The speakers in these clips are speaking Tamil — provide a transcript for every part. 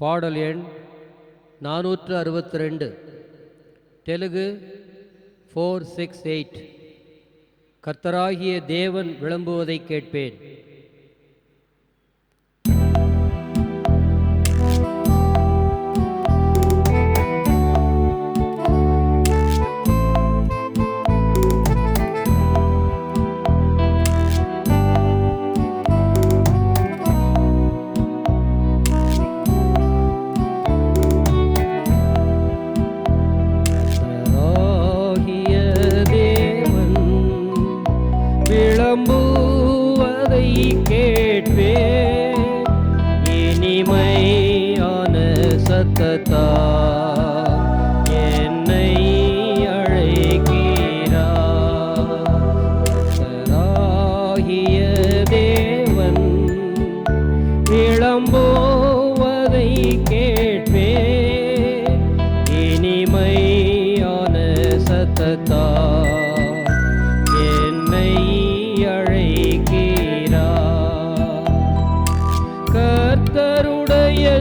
பாடல் எண் நானூற்று அறுபத்தி ரெண்டு. தெலுங்கு ஃபோர் சிக்ஸ் எயிட் கர்த்தராகிய தேவன் விளம்புவதை கேட்பேன்.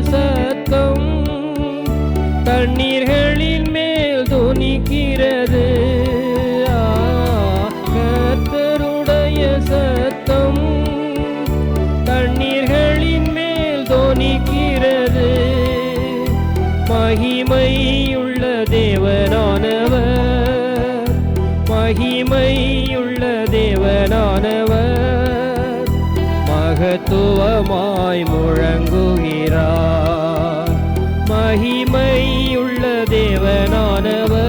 சத்தம் தண்ணீர்களின் மேல் துணிக்கிறது. கத்தருடைய சத்தம் தண்ணீர்களின் மேல் துணிக்கிறது. மகிமையுள்ள தேவனானவர் மகிமையுள்ள தேவனானவர். மகத்துவமாய் முழங்குகிறார் மகிமையுள்ள தேவனானவர்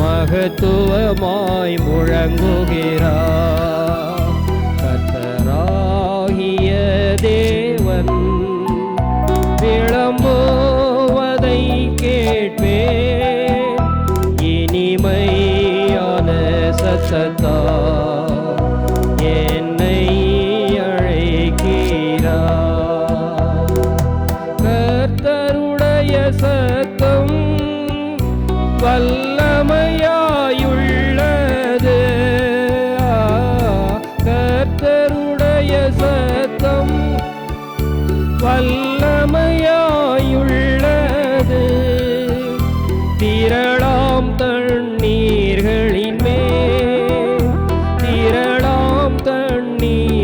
மகத்துவமாய் முழங்குகிறார் கத்தராகிய தேவன் விளம்புவதை கேட்பேன். இனிமையான சத்தத்தா ஏ வல்லமையாயுள்ளது. கர்த்தருடைய சத்தம் வல்லமையாயுள்ளது. திரளாம் தண்ணீர்களின் மேல் திரளாம் தண்ணீர்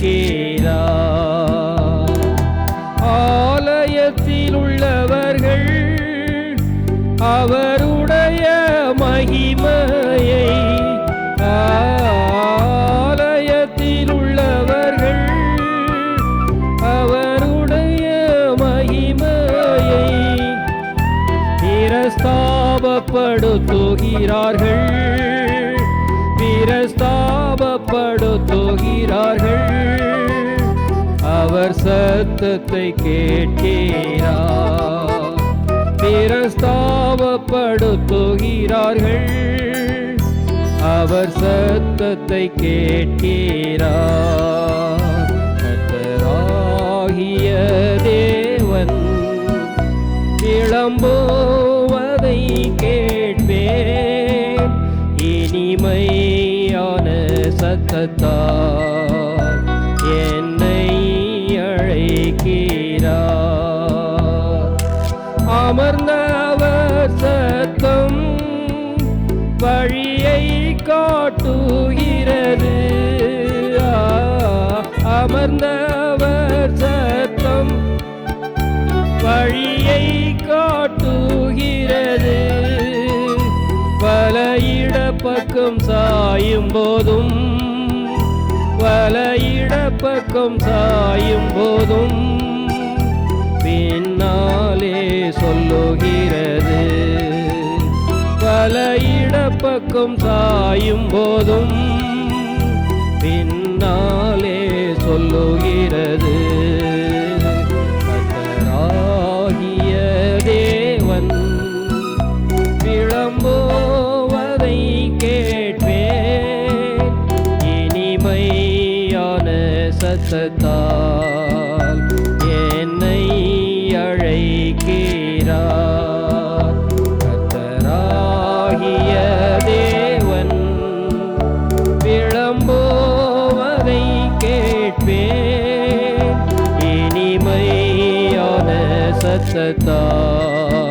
அழைக்கிறார் ஆலயத்தில் உள்ளவர்கள் அவருடைய மகிமையை ஆலயத்தில் உள்ளவர்கள் அவருடைய மகிமையை பிரஸ்தாபப்படுத்துகிறார்கள். பிரஸ்தாபப்படுத்துகிறார்கள் அவர் சத்தத்தை கேட்கிறார். பிரஸ்தாபப்படுத்துகிறார்கள் அவர் சத்தத்தை கேட்கிறார். கர்த்தராகிய தேவன் இளம்போ சத்தத்தால் என்னை அழைக்கிறார். அமர்ந்தவர் சத்தம் வழியை காட்டுகிறது. ஆ, அமர்ந்தவர் சத்தம் வழியை காட்டுகிறது. சாயும் போதும் வலையிட இடப்பக்கம் சாயும் போதும். பின்னாலே சொல்லுகிறது. வலையிட இடப்பக்கம் சாயும் போதும். பின்னாலே சொல்லுகிறது. சத்தத்தால் என்னை அழைக்கிறார். கத்தராகிய தேவன் விளம்போவதை கேட்பேன். இனிமையான சத்தத்தால்